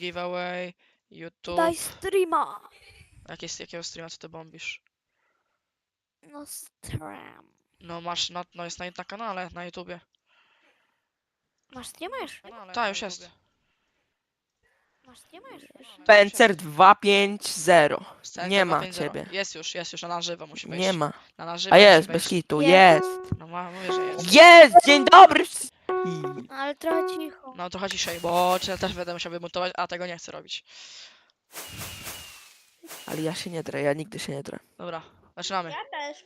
giveaway, YouTube. Daj streama. Jak jest, jakiego streama, co ty bombisz? No stream. No masz, no, no jest na, na kanale, na YouTubie. Masz streama już? Kanale, Ta, już jest. Masz streama już? Spencer 250. Scenka Nie ma 250. ciebie. Jest już, jest już, na na żywo musi wejść. Nie ma. Na na żywo A musi jest, wejść. bez kitu, jest. No ma, mówię, że jest. Jest! Dzień dobry! Ale trochę cicho. No trochę ciszej, bo czy- też będę musiał wymontować, a tego nie chcę robić. Ale ja się nie drę, ja nigdy się nie drę. Dobra, zaczynamy. też.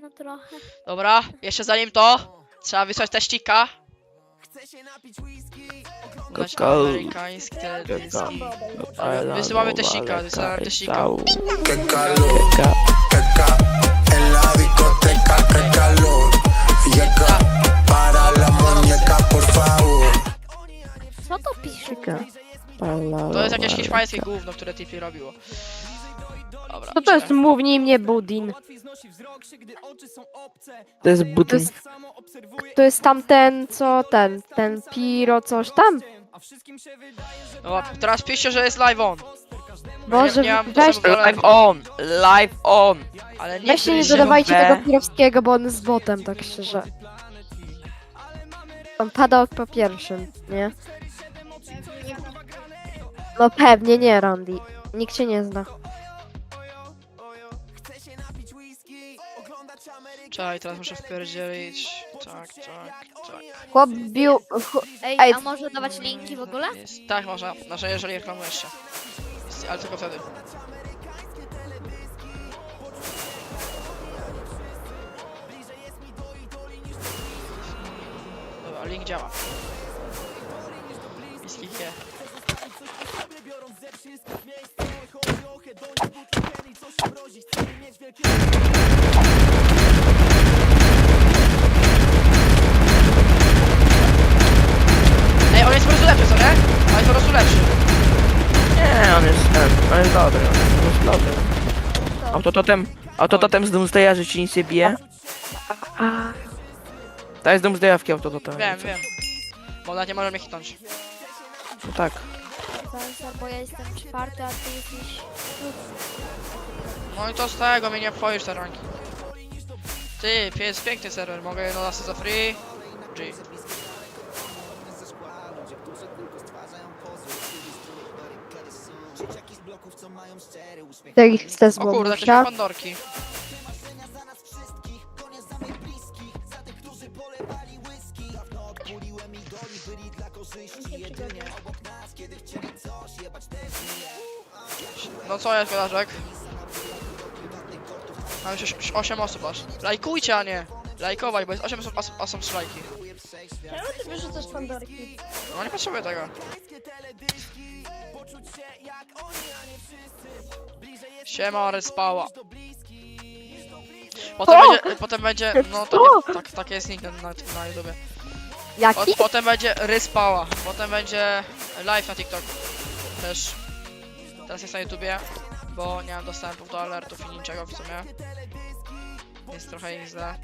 No trochę. Dobra, jeszcze zanim to, trzeba wysłać teścika. Oglądać Kakao. amerykański teledyski. Ale Wysyłamy no, teścika, wysyłamy tak, teścika. Qué calor, Ka- teca, en la discoteca, qué calor. To jest jakieś hiszpańskie gówno, które Tiffy robiło. Dobra, Co to jest mównij mnie Budin? To jest To jest, to jest tamten, co ten, ten Piro coś tam? Dobra, teraz piszcie, że jest live on. Boże, nie mam weź, Live on! Live on! Ale nie weźcie nie dodawajcie tego Pirowskiego, bo on jest botem, tak szczerze. On padał po pierwszym, nie? No pewnie nie, Randy. Nikt cię nie zna. Czekaj, teraz muszę wpierdzielić. Tak, tak, tak. Chłop bił... Ej, Ej, a może dawać linki w ogóle? Jest. Tak, można, znaczy jeżeli reklamujesz się. Jest, ale tylko wtedy. Dobra, link działa. Je. Ej, on jest po prostu lepszy, co nie? On jest po prostu lepszy. Nie, on jest ten, on jest dobry, on jest dobry. Autototem, autototem z Doomsdaya, że ci nic nie bije. To jest Doomsdayowski autototem. Wiem, wiem. Bo nawet nie może mnie hitnąć. No tak. Bo ja jestem czwarty, a ty jesteś... No i to z tego mnie nie wchodzisz te ranki. Ty, jest piękny serwer, mogę jedno lasy za free. G. Jak chce z O kurde, jakieś Bogusia. pandorki. No co jest, kodarzek? Mam już 8 osób aż. Lajkujcie, a nie! Lajkować, bo jest 8 osób, a, a są 3 lajki. Czemu ty wyrzucasz pandorki? No nie potrzebuję tego. Siema, respała. Potem będzie, potem będzie, no to nie, tak, tak jest nick na, na, na YouTubie. Jaki? Pot, potem będzie ryspała, potem będzie live na TikTok. Też. Teraz jest na YouTubie, bo nie mam dostępu do alertów i niczego w sumie. Jest trochę źle.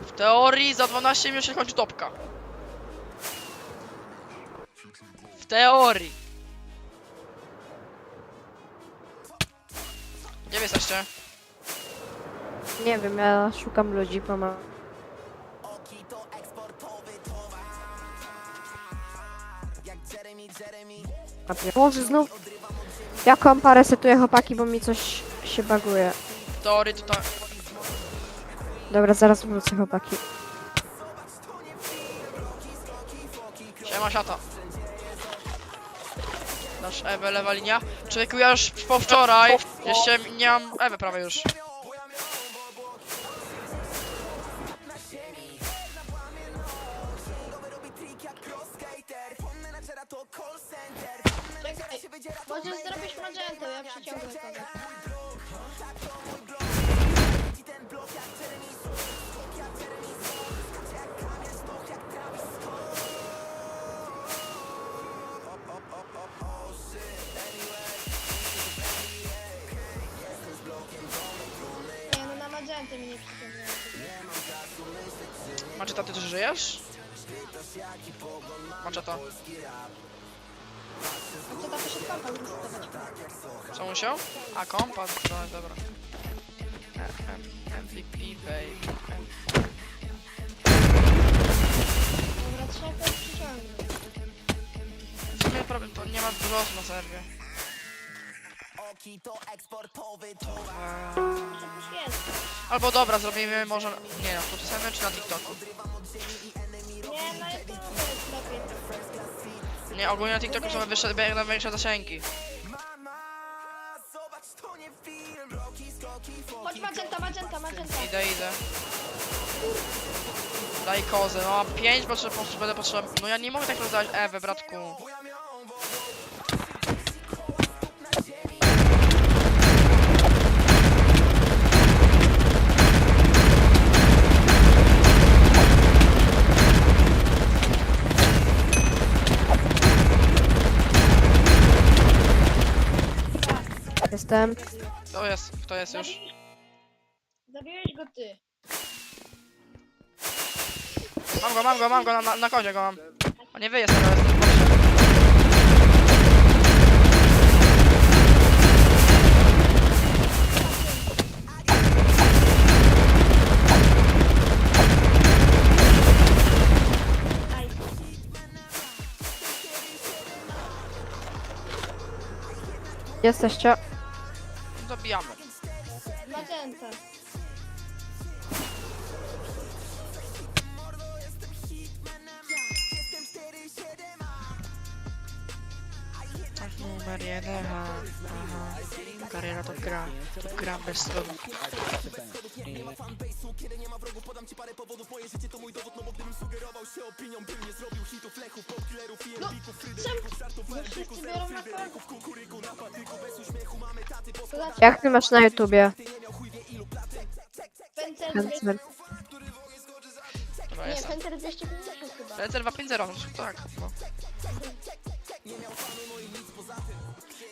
W teorii za 12 minut się kończy topka. W teorii. Gdzie wy jesteście? Nie wiem, ja szukam ludzi, pomagam. Boże, znów... Ja kompa resetuję chłopaki, bo mi coś się baguje. W teorii to tak. Dobra, zaraz wrócę chłopaki. Siema siata. Dasz Ewę lewa linia. Człowieku ja już po wczoraj jeszcze nie mam Ewy prawie już. Możesz zrobić magentę, ja przyciągnę kogoś. Maczeta, ty też żyjesz? Maczeta, A co kompa musiał? A, kompas, no dobra. MVP, baby. Dobra, trzeba go przyciągnąć. W sumie problem, to nie ma dużo osób na serwie. Eee, Przecież jest. Albo dobra, zrobimy może... Nie no, tu chcemy czy na TikToku? Nie, na YouTube jest lepiej. Nie, ogólnie na TikToku są wyższe, będą większe zasięgi. Chodź magenta, magenta, magenta. Idę, idę. Daj kozę, no mam 5, bo trzeba- po prostu będę potrzebował. No ja nie mogę tak rozdać Ewę, bratku. Jestem. To jest, kto jest już? Zabiłeś go ty. Mam go, mam go, mam go, na, na, na kozie go mam. A nie wy jest tego, jest proszę. Aj. Jesteście. Zabijamy. Magenta. Numer jeden, aha, aha. Kariera to gra, to gram bez trudu. No, czemu? No wszyscy biorą na znaczy, Jak ty masz na YouTubie? Pęcer Cancer. Dobra, Nie, jestem. Pęcer 250 chyba. Lecę 250, no tak, no.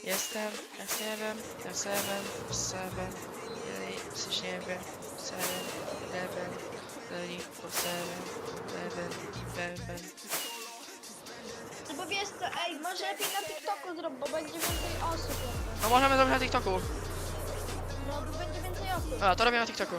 Jestem F7, F7, F7, coś nie wiem, 7, 11, 37, 11, 11. No bo wiesz co, ej, może lepiej na TikToku zrób, bo będzie więcej osób. No możemy zrobić na TikToku. No, bo będzie więcej osób. Dobra, to robię na TikToku.